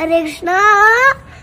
হরে কৃষ্ণ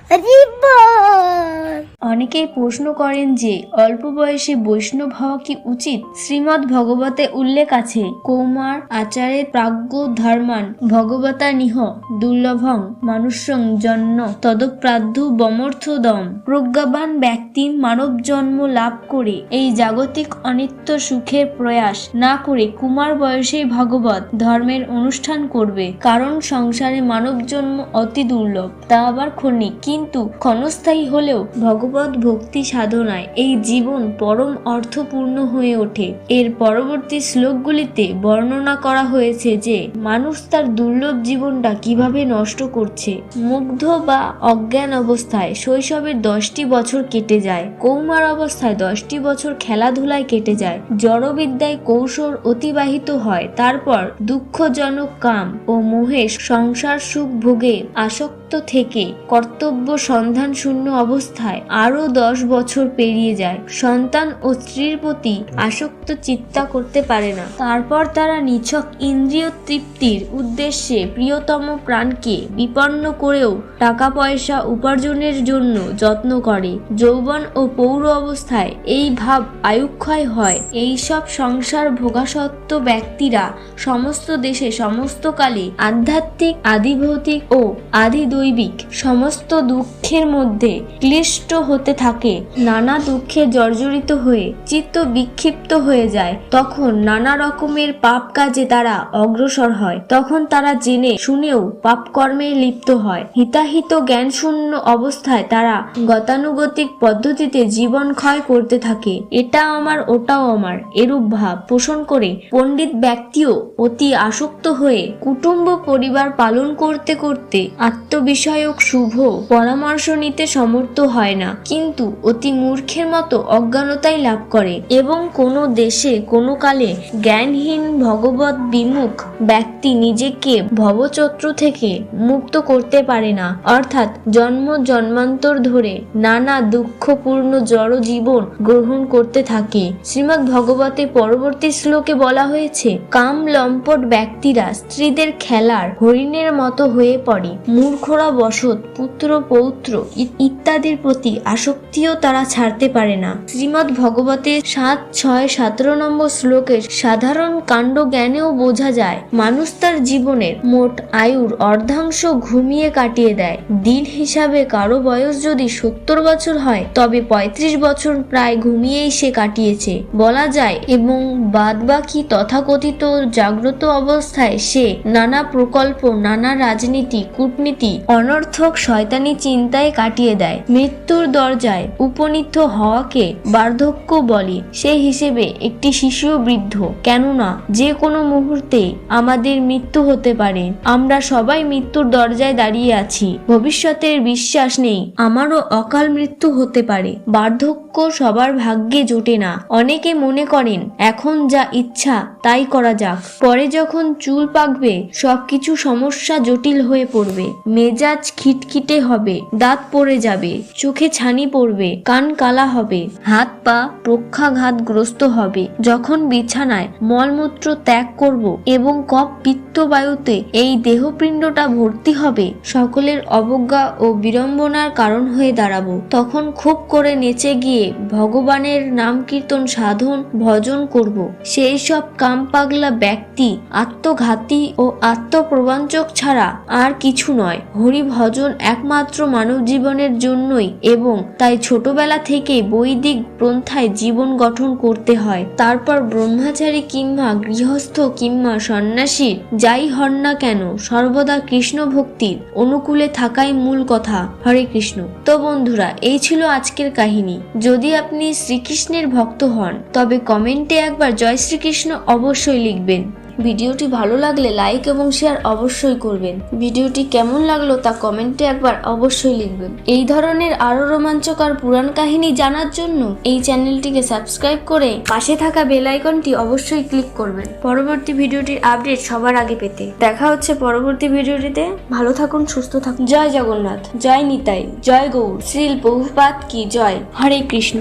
হরি বল অনেকেই প্রশ্ন করেন যে, অল্প বয়সে বৈষ্ণব হওয়া কি উচিত? শ্রীমৎ ভগবতে উল্লেখ আছে, কৌমার আচারে প্রাজ্ঞ ধর্মান ভগবতা নিহ দুর্লভং মানুষং জন্ম তদপ্রাধ্য বমর্থদম। প্রজ্ঞাবান ব্যক্তি মানব জন্ম লাভ করে, এই জাগতিক অনিত্য সুখের প্রয়াস না করে কুমার বয়সেই ভগবত ধর্মের অনুষ্ঠান করবে। কারণ সংসারে মানব জন্ম অতি দুর্লভ, তা আবার ক্ষণিক। কিন্তু ক্ষণস্থায়ী হলেও ভগবত ভক্তি সাধনায় এই জীবন পরম অর্থপূর্ণ হয়ে ওঠে। এর পরবর্তী শ্লোকগুলিতে বর্ণনা করা হয়েছে যে, মানুষ তার দুর্লভ জীবনটা কীভাবে নষ্ট করছে। মুগ্ধ বা অজ্ঞান অবস্থায় শৈশবের দশটি বছর কেটে যায়। কৌমার অবস্থায় দশটি বছর খেলাধুলায় কেটে যায়। জড়বিদ্যায় কৌশল অতিবাহিত হয়। তারপর দুঃখজনক কাম ও মোহে সংসার সুখ ভোগে আসক্ত থেকে কর্তব্য সন্ধান শূন্য অবস্থায় আরও দশ বছর পেরিয়ে যায়। সন্তান ও স্ত্রীর প্রতি আসক্ত চিত্তা করতে পারে না। তারপর তারা নিছক ইন্দ্রিয় তৃপ্তির উদ্দেশ্যে প্রিয়তম প্রাণকে বিপন্ন করেও টাকা পয়সা উপার্জনের জন্য যত্ন করে। যৌবন ও পৌর অবস্থায় এই ভাব আয়ুক্ষয় হয়। এই সব সংসার ভোগাসত্ত্ব ব্যক্তিরা সমস্ত দেশে সমস্ত কালে আধ্যাত্মিক, আদিভৌতিক ও আদিদৈবিক সমস্ত দুঃখের মধ্যে ক্লিষ্ট হতে থাকে। নানা দুঃখে জর্জরিত হয়ে, চিত্ত বিক্ষিপ্ত হয়ে যায়। তখন নানা রকমের পাপ কাজে তারা অগ্রসর হয়। তখন তারা জেনে শুনেও পাপ কর্মে লিপ্ত হয়। হিতাহিত জ্ঞান শূন্য অবস্থায় তারা গতানুগতিক পদ্ধতিতে জীবন ক্ষয় করতে থাকে। এটা আমার, ওটাও আমার এরূপ ভাব পোষণ করে পণ্ডিত ব্যক্তিও অতি আসক্ত হয়ে কুটুম্ব পরিবার পালন করতে করতে আত্মবিষয়ক শুভ পরামর্শ নিতে সমর্থ হয় না। কিন্তু অতি মূর্খের মতো অজ্ঞানতাই লাভ করে এবং কোনো দেশে কোনো কালে জ্ঞানহীন ভগবত বিমুখ ব্যক্তি নিজেকে ভবচত্র থেকে মুক্ত করতে পারে না। অর্থাৎ জন্ম জন্মান্তর ধরে নানা দুঃখপূর্ণ জড় জীবন গ্রহণ করতে থাকে। শ্রীমৎ ভগবতে পরবর্তী শ্লোকে বলা হয়েছে কাম লম্পট ব্যক্তিরা স্ত্রীদের খেলার হরিণের মতো হয়ে পড়ে। মূর্খরা বসত, পুত্র, পৌত্র ইত্যাদির প্রতি আসক্তিও তারা ছাড়তে পারে না। শ্রীমৎ ভগবতের সাত, ছয়, সতেরো নম্বর শ্লোকের সাধারণ কাণ্ড জ্ঞানেও বোঝা যায়, মানুষ তার জীবনের মোট আয়ুর অর্ধাংশ ঘুমিয়ে কাটিয়ে দেয়। দিন হিসাবে কারও বয়স যদি সত্তর বছর হয়, তবে পঁয়ত্রিশ বছর প্রায় ঘুমিয়েই সে কাটিয়েছে। বলা যায়, এবং বাদবাকি তথাকথিত জাগ্রত অবস্থায় সে নানা প্রকল্প, নানা রাজনীতি, কূটনীতি অনর্থক শয়তানি চিন্তায় কাটিয়ে দেয়। মৃত্যুর দরজায় উপনীত হওয়াকে বার্ধক্য বলে সে হিসেবে একটি শিশুও বৃদ্ধ। কেননা, যে কোনো মুহূর্তে আমাদের মৃত্যু হতে পারে। আমরা সবাই মৃত্যুর দরজায় দাঁড়িয়ে আছি। ভবিষ্যতের বিশ্বাস নেই, আমারও অকাল মৃত্যু হতে পারে। বার্ধক্য সবার ভাগ্যে জোটে না। অনেকে মনে করেন, এখন যা ইচ্ছা, তাই করা যাক। পরে যখন চুল পাকবে, সবকিছু সমস্যা জটিল হয়ে পড়বে। মেজাজ খিটখিটে হবে, দাঁত পড়ে যাবে, চোখে ছানি পড়বে, কান কালা হবে, হাত পা প্রক্ষাঘাতগ্রস্ত হবে। যখন বিছানায় মলমূত্র ত্যাগ করব এবং কপ পিত্ত বায়ুতে এই দেহপিণ্ডটা ভর্তি হবে, সকলের অবজ্ঞা ও বিড়ম্বনার কারণ হয়ে দাঁড়াবো। তখন খুব করে নেচে গিয়ে ভগবানের নাম কীর্তন সাধন, ভজন করব। সেই সব কাম পাগলা ব্যক্তি, আত্মঘাতী ও আত্মপ্রবাঞ্চক ছাড়া আর কিছু নয়। হরি ভজন একমাত্র মানব জীবনের জন্যই এবং তাই ছোটবেলা থেকে বৈদিক পন্থায় জীবন গঠন করতে হয়। তারপর ব্রহ্মচারী কিংবা গৃহস্থ কিংবা সন্ন্যাসীর যাই হন না কেন, সর্বদা কৃষ্ণ ভক্তির অনুকূলে থাকাই মূল কথা। হরে কৃষ্ণ। তো বন্ধুরা, এই ছিল আজকের কাহিনী। যদি আপনি শ্রীকৃষ্ণের ভক্ত হন, তবে কমেন্টে একবার জয় শ্রীকৃষ্ণ অবশ্যই লিখবেন। ভিডিওটি ভালো লাগলে লাইক এবং শেয়ার অবশ্যই করবেন। ভিডিওটি কেমন লাগল তা কমেন্টে একবার অবশ্যই লিখবেন। এই ধরনের আরও রোমাঞ্চকর পুরাণ কাহিনী জানার জন্য এই চ্যানেলটিকে সাবস্ক্রাইব করে পাশে থাকা বেল আইকনটি অবশ্যই ক্লিক করবেন। পরবর্তী ভিডিওটির আপডেট সবার আগে পেতে দেখা হচ্ছে পরবর্তী ভিডিওটিতে। ভালো থাকুন, সুস্থ থাকুন। জয় জগন্নাথ, জয় নিতাই, জয় গৌর। শ্রীল বহুপাত কি জয়? হরে কৃষ্ণ।